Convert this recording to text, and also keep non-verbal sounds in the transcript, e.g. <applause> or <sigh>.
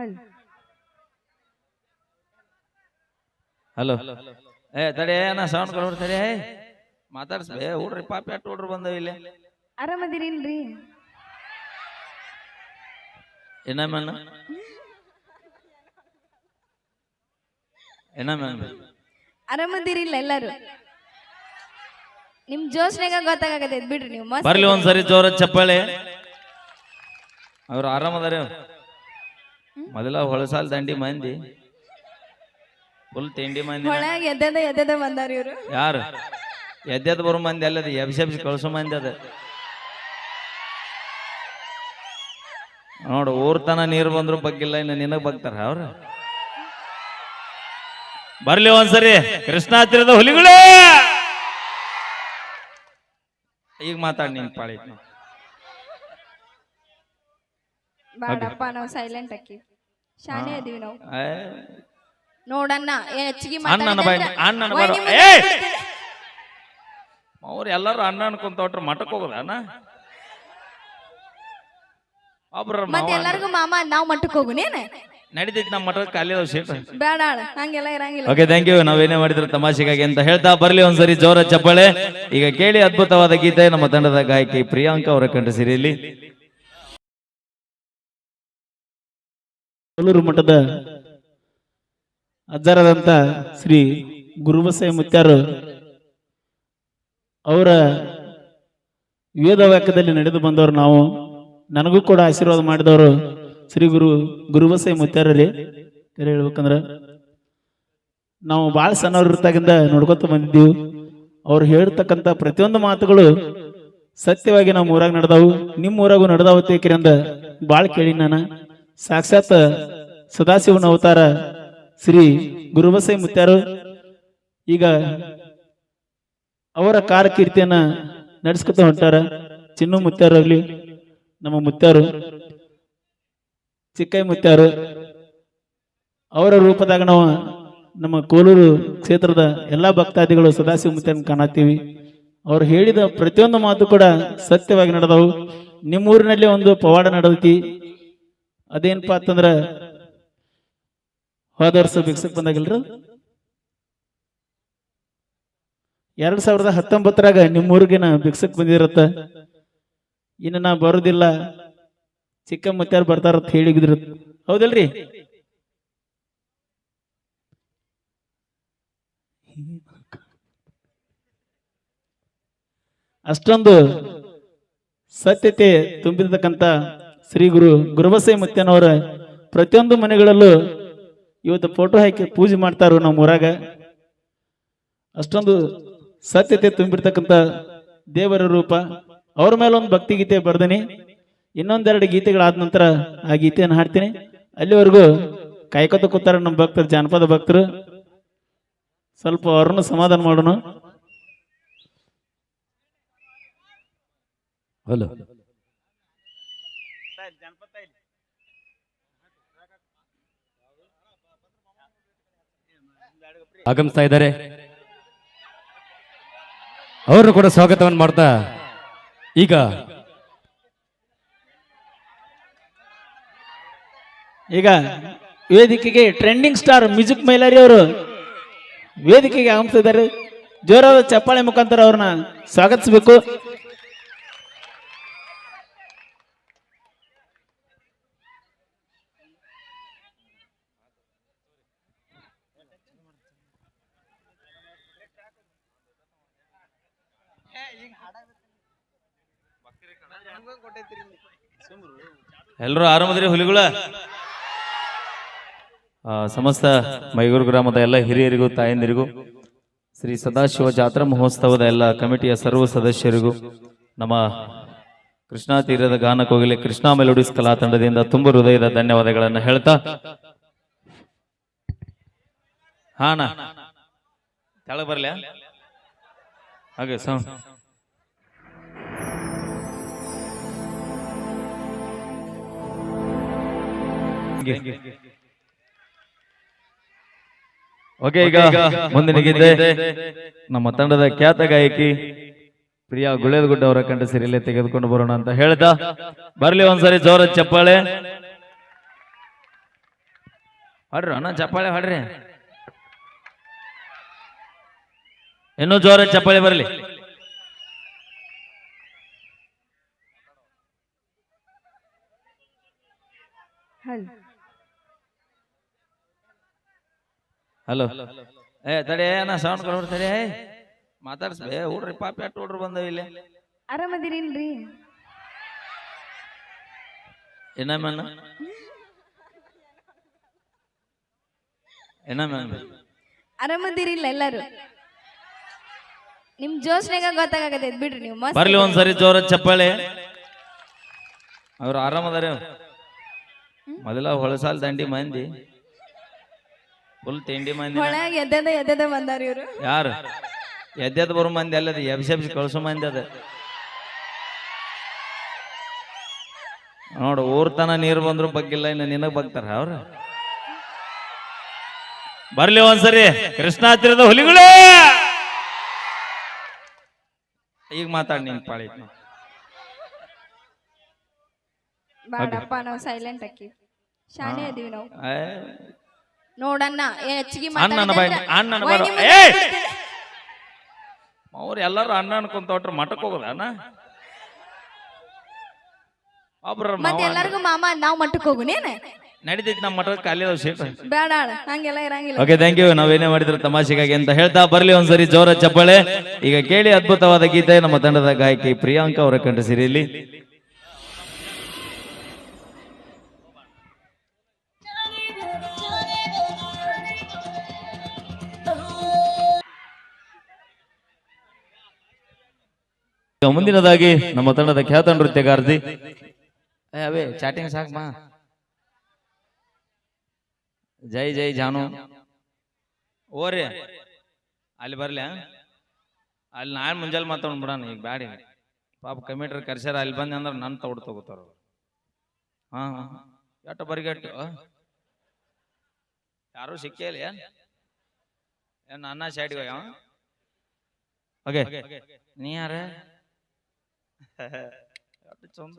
ಹಲ್. Hello. ಏ ತಡೆ ನಾ ಸೌಂಡ್ ತಡೆ ತಡಿ ಮಾತಾಡ್ಸ್ಬೇ ಹುಡ್ರಿ ಪಾಪ ಎಟ್ ಹುಡ್ರು ಬಂದವ ಇಲ್ಲಿ. ಆರಾಮದಿರಿಲ್ರಿ ಏನಮ್ಮ ಏನಮ್ಮ ಆರಾಮದಿರಿಲ್ಲ ಎಲ್ಲರೂ? ನಿಮ್ ಜೋಶ್ನಾಗ ಗೊತ್ತಾಗತ್ತೆ ಬಿಡ್ರಿ ನೀವು ಮಸ್ತ್ ಬರ್ಲಿ ಒಂದ್ಸರಿ ಜೋರ ಚಪ್ಪಾಳೆ. ಅವ್ರು ಆರಾಮದಾರ ಮೊದಲ ಹೊಳಸಾಲ್ ದಂಡಿ ಮಂದಿ. ಫುಲ್ ತಿಂಡಿ ಮಂದಿ ಒಳಗ ಎದ್ದದ ಎದ್ದದ ಬಂದಾರ ಇವ್ರು. ಯಾರು? ಎದ್ದೆದ್ ಬರೋ ಮಂದಿ ಅಲ್ಲದ ಎಬ್ಸಿ ಎಬ್ಸಿ ಕಳ್ಸೋ ಮಂದಿ ಅದ. ನೋಡು ಊರ್ತನ ನೀರು ಬಂದ್ರು ಬಗ್ಗಿಲ್ಲ ಇನ್ನು ನಿನಗೆ ಬಗ್ತಾರ ಅವ್ರ. ಬರ್ಲಿ ಒಂದ್ಸರಿ ಕೃಷ್ಣ ಹತ್ತಿರದ ಹುಲಿಗಳು! ಈಗ ಮಾತಾಡಿ ನಿನ್ ಪಾಳಿ. ಬಾಡಪ್ಪ ನಾವು ಸೈಲೆಂಟ್ ಅಕ್ಕಿ ಶಾನೆ ಅದೀವಿ ನಾವು. ನೋಡಣ್ಣ ಏನ್ ಹೆಚ್ಚಿಗೆ ಅಣ್ಣನ ಬಾಯ್ ಅಣ್ಣನ ವೈ ಬರ ನಿಮ್ಗೆ ಏ ಅವ್ರು ಎಲ್ಲರೂ ಅಣ್ಣ ಅನ್ಕೊಂತ ಹೊಟ್ರ ಮಠಕ್ ಹೋಗೋದ ಅಣ್ಣ? ಒಬ್ರ ಮತ್ತೆ ಎಲ್ಲರಿಗೂ ಮಾಮ ನಾವ್ ಮಟ್ಟಕ್ ಹೋಗುನೇನ ನಡಿತೈತಿ ನಮ್ಮ ಮಠಕ್ಕೆ ಖಾಲಿ ಅದಾವ ಸೀಟ್ ಬೇಡ ಆಳ ಹಂಗೆಲ್ಲ ಇರಂಗಿಲ್ಲ. ಓಕೆ ಥ್ಯಾಂಕ್ ಯು ನಾವೇನೇ ಮಾಡಿದ್ರು ತಮಾಷೆಗಾಗಿ ಅಂತ ಹೇಳ್ತಾ ಬರ್ಲಿ ಒಂದ್ಸರಿ ಜೋರ ಚಪ್ಪಾಳೆ. ಈಗ ಕೇಳಿ ಅದ್ಭುತವಾದ ಗೀತೆ ನಮ್ಮ ತಂಡದ ಗಾಯಕಿ ಪ್ರಿಯಾಂಕಾ ಅವರ ಕಂಠ ಸಿರಿಯಲ್ಲಿ. ಬೇಲೂರು ಮಠದ ಅಜ್ಜರಾದಂತ ಶ್ರೀ ಗುರುಬಸೈ ಮುತ್ಯಾರು ಅವರ ವೇದ ವಾಕ್ಯದಲ್ಲಿ ನಡೆದು ಬಂದವರು ನಾವು. ನನಗೂ ಕೂಡ ಆಶೀರ್ವಾದ ಮಾಡಿದವರು ಶ್ರೀ ಗುರು ಗುರುಬಸೈ ಮುತ್ಯಾರರಿ. ಕರೆ ಹೇಳ್ಬೇಕಂದ್ರ ನಾವು ಭಾಳ ಸಣ್ಣವ್ರ ಇರ್ತಾಗಿಂದ ನೋಡ್ಕೊತ ಬಂದಿದ್ದೀವಿ. ಅವ್ರು ಹೇಳ್ತಕ್ಕಂಥ ಪ್ರತಿಯೊಂದು ಮಾತುಗಳು ಸತ್ಯವಾಗಿ ನಮ್ಮ ಊರಾಗ ನಡೆದವು. ನಿಮ್ಮ ಊರಾಗೂ ನಡೆದಾವು ತೇಕಿರಿಂದ ಭಾಳ ಕೇಳಿ ನಾನು. ಸಾಕ್ಷಾತ್ ಸದಾಶಿವನ ಅವತಾರ ಶ್ರೀ ಗುರುಬಸೈ ಮುತ್ಯಾರು. ಈಗ ಅವರ ಕಾರ ಕೀರ್ತಿಯನ್ನ ನಡೆಸ್ಕೊತ ಹೊಂಟಾರ ಚಿನ್ನು ಮುತ್ಯಾರು ಆಗ್ಲಿ, ನಮ್ಮ ಮುತ್ಯಾರು, ಚಿಕ್ಕೈ ಮುತ್ಯಾರು. ಅವರ ರೂಪದಾಗ ನಾವು ನಮ್ಮ ಕೋಲೂರು ಕ್ಷೇತ್ರದ ಎಲ್ಲಾ ಭಕ್ತಾದಿಗಳು ಸದಾಶಿವ ಮುತ್ಯಾರನ್ನ ಕಾಣತ್ತೀವಿ. ಅವ್ರು ಹೇಳಿದ ಪ್ರತಿಯೊಂದು ಮಾತು ಕೂಡ ಸತ್ಯವಾಗಿ ನಡೆದವು. ನಿಮ್ಮೂರಿನಲ್ಲಿ ಒಂದು ಪವಾಡ ನಡೆದೈತಿ. ಅದೇನಪ್ಪಾ ಅಂತಂದ್ರ ಹೋದ ವರ್ಷ ಭಿಕ್ಷಕ್ ಬಂದಾಗಿಲ್ರ? ಎರಡ್ ಸಾವಿರದ ಹತ್ತೊಂಬತ್ತರಾಗ ನಿಮ್ಮೂರಿಗಿನ ಭಿಕ್ಷಕ್ ಬಂದಿರತ್ತ. ಇನ್ನು ನಾ ಬರೋದಿಲ್ಲ. ಚಿಕ್ಕ ಬರ್ತಾರ ಬರ್ತಾರಂತ ಹೇಳಿದ್ರು ಹೌದಲ್ರಿ? ಅಷ್ಟೊಂದು ಸತ್ಯತೆ ತುಂಬಿರ್ತಕ್ಕಂಥ ಶ್ರೀ ಗುರು ಗುರುಬಸೈ ಮುತ್ಯನವರ ಪ್ರತಿಯೊಂದು ಮನೆಗಳಲ್ಲೂ ಇವತ್ತು ಫೋಟೋ ಹಾಕಿ ಪೂಜೆ ಮಾಡ್ತಾರು ನಮ್ಮ ಊರಾಗ ಅಷ್ಟೊಂದು ಸತ್ಯತೆ ತುಂಬಿರ್ತಕ್ಕಂಥ ದೇವರ ರೂಪ. ಅವ್ರ ಮೇಲೆ ಒಂದು ಭಕ್ತಿ ಗೀತೆ ಬರ್ದೀನಿ. ಇನ್ನೊಂದೆರಡು ಗೀತೆಗಳಾದ ನಂತರ ಆ ಗೀತೆಯನ್ನು ಹಾಡ್ತೀನಿ. ಅಲ್ಲಿವರೆಗೂ ಕಾಯ್ಕೊತ ಕೂತಾರ ನಮ್ಮ ಭಕ್ತರು, ಜಾನಪದ ಭಕ್ತರು. ಸ್ವಲ್ಪ ಅವ್ರನ್ನು ಸಮಾಧಾನ ಮಾಡೋಣ. ಹಲೋ. ಆಗಮಿಸ್ತಾ ಇದ್ದಾರೆ. ಅವರು ಕೂಡ ಸ್ವಾಗತವನ್ನು ಮಾಡ್ತಾ ಈಗ ಈಗ ವೇದಿಕೆಗೆ ಟ್ರೆಂಡಿಂಗ್ ಸ್ಟಾರ್ ಮ್ಯೂಸಿಕ್ ಮೈಲಾರಿ ಅವರು ವೇದಿಕೆಗೆ ಆಗಮಿಸಿದ್ದಾರೆ ಜೋರಾದ ಚಪ್ಪಾಳೆ ಮುಖಾಂತರ ಅವ್ರನ್ನ ಸ್ವಾಗತಿಸಬೇಕು. ಎಲ್ಲರೂ ಆರಾಮದ್ರಿ ಹುಲಿಗಳ? ಸಮಸ್ತ ಮೈಗೂರು ಗ್ರಾಮದ ಎಲ್ಲ ಹಿರಿಯರಿಗೂ, ತಾಯಂದಿರಿಗೂ, ಶ್ರೀ ಸದಾಶಿವ ಜಾತ್ರಾ ಮಹೋತ್ಸವದ ಎಲ್ಲ ಕಮಿಟಿಯ ಸರ್ವ ಸದಸ್ಯರಿಗೂ, ನಮ್ಮ ಕೃಷ್ಣಾ ತೀರದ ಗಾನ ಕೋಗಿಲೆ ಕೃಷ್ಣಾ ಮೆಲೋಡಿಸ್ ಕಲಾ ತಂಡದಿಂದ ತುಂಬ ಹೃದಯದ ಧನ್ಯವಾದಗಳನ್ನು ಹೇಳ್ತಾ. ಹಾನ ತೆಳಗ್ ಬರ್ಲ್ಯಾ? ಹಾಗೆ ಸೌಂಡ್ ಓಕೆ ಈಗ ಮುಂದೆ ನಮ್ಮ ತಂಡದ ಖ್ಯಾತ ಗಾಯಕಿ ಪ್ರಿಯಾ ಗುಳೇದಗುಡ್ಡ ಅವರ ಕಂಡ ಸಿರಿಲೆ ತೆಗೆದುಕೊಂಡು ಬರೋಣ ಅಂತ ಹೇಳ್ದ. ಬರ್ಲಿ ಒಂದ್ಸರಿ ಜೋರ ಚಪ್ಪಾಳೆ. ಹಾಡ್ರಿ ಅಣ್ಣ ಚಪ್ಪಾಳೆ ಹೊಡ್ರಿ. ಇನ್ನೂ ಜೋರ ಚಪ್ಪಾಳೆ ಬರಲಿ. ಹಲ್. ಏ ತಡೆ ನಾ ಸೌಂಡ್ ಕೊಡ್ರಿ ತಡೆ ಮಾತಾಡ್ಸ್ಬೇ ಹುಡ್ರಿ ಪಾಪ ಎಷ್ಟು ಹುಡ್ರು ಬಂದವ ಇಲ್ಲಿ. ಆರಾಮದಿರಿಲ್ರಿ ಏನ ಇನ್ನೊಮ್ಮೆ ಆರಾಮದಿರಿಲ್ಲ ಎಲ್ಲರೂ. ನಿಮ್ ಜೋಶ್ನಾಗ ಗೊತ್ತಾಗತೈತಿ ಬಿಡ್ರಿ ನೀವು ಮಸ್ತ್ ಬರ್ಲಿ ಒಂದ್ಸರಿ ಜೋರ ಚಪ್ಪಾಳೆ. ಅವ್ರು ಆರಾಮದಾರ ಮೊದಲ ಹೊಳಸಾಲ್ ದಂಡಿ ಮಂದಿ. ಫುಲ್ ತಿಂಡಿ ಮಂದಿ ಒಳಗ ಎದ್ದದ ಎದ್ದದ ಬಂದಾರ ಇವ್ರು. ಯಾರು? ಎದ್ದೆದ್ ಬರೋ ಮಂದಿ ಅಲ್ಲದ ಎಬ್ಸಿ ಎಬ್ಸಿ ಕಳ್ಸೋ ಮಂದಿ ಅದ. ನೋಡು ಊರ್ತನ ನೀರು ಬಂದ್ರು ಬಗ್ಗಿಲ್ಲ ಇನ್ನು ನಿನಗ್ ಬಗ್ತಾರ ಅವ್ರು. ಬರ್ಲಿ ಒಂದ್ಸರಿ. ಕೃಷ್ಣ ಹತ್ತಿರದ ಹುಲಿಗಳೇ! ಈಗ ಮಾತಾಡ್ ನಿನ್ ಪಾಳಿ. ಬಾಡಪ್ಪ ನಾವು ಸೈಲೆಂಟ್ ಅಕ್ಕಿ ಶಾಣೆ ಅದೀವಿ ನಾವು. ನೋಡಣ್ಣ ಏನ್ ಹೆಚ್ಚಿಗೆ ಅಣ್ಣನ ಬಾಯ್ ಅಣ್ಣನ ಬರೋ ಏ ಅವ್ರು ಎಲ್ಲರೂ ಅಣ್ಣ ಅನ್ಕೊಂತ ಹೊಟ್ರ ಮಠಕ್ ಹೋಗೋದ ಅಣ್ಣ? ಒಬ್ರ ಮತ್ತೆ ಎಲ್ಲರಿಗೂ ಮಾಮ ನಾವ್ ಮಟ್ಟಕ್ ಹೋಗುನೇನ ನಡೀತೈತಿ ನಮ್ಮ ಮಠಕ್ಕೆ ಖಾಲಿ ಅದಾವ ಸೀಟ್ ಬೇಡ ಆಳ ಹಂಗೆಲ್ಲ ಇರಂಗಿಲ್ಲ. ಓಕೆ ಥ್ಯಾಂಕ್ ಯು ನಾವೇನೇ ಮಾಡಿದ್ರು ತಮಾಷೆಗಾಗಿ ಅಂತ ಹೇಳ್ತಾ ಬರ್ಲಿ ಒಂದ್ಸರಿ ಜೋರ ಚಪ್ಪಾಳೆ. ಈಗ ಕೇಳಿ ಅದ್ಭುತವಾದ ಗೀತೆ ನಮ್ಮ ತಂಡದ ಗಾಯಕಿ ಪ್ರಿಯಾಂಕಾ ಅವರ ಕಂಡ ಸಿರಿಯಲ್ಲಿ. ಈಗ ಮುಂದಿನದಾಗಿ ನಮ್ಮ ತಂಡದ ಖ್ಯಾತ ನೃತ್ಯಗಾರ್ತಿ. ಏ, ಅವೇ ಚಾಟಿಂಗ್ ಸಾಕ್ ಮಾ ಜೈ ಜೈ ಜಾನು. ಓರಿ, ಅಲ್ಲಿ ಬರ್ಲಿ ಅಲ್ಲಿ ನಾಳೆ ಮುಂಜಾನೆ ಮಾತಾಡ್ ಬಿಡೋಣ, ಈಗ ಬ್ಯಾಡಿ. ಪಾಪ ಕಮಿಟ್ರ್ ಕರ್ಸ್ಯಾರ, ಅಲ್ಲಿ ಬಂದೆ ಅಂದ್ರೆ ನನ್ನ ತೊಡ್ ತಗೋತಾರ. ಹಾ ಹಾ ಎಟ್ಟು ಬರಿಗೆಟ್ಟು ಯಾರು ಸಿಕ್ಕೇ ಇಲ್ಲ, ಏನ್? ಏನ್ ಸೈಡ್ಗೆ ಹೋಗ್ಯಾವ? ಓಕೆ ನೀ ಯಾರ? <laughs> ಚಂದ.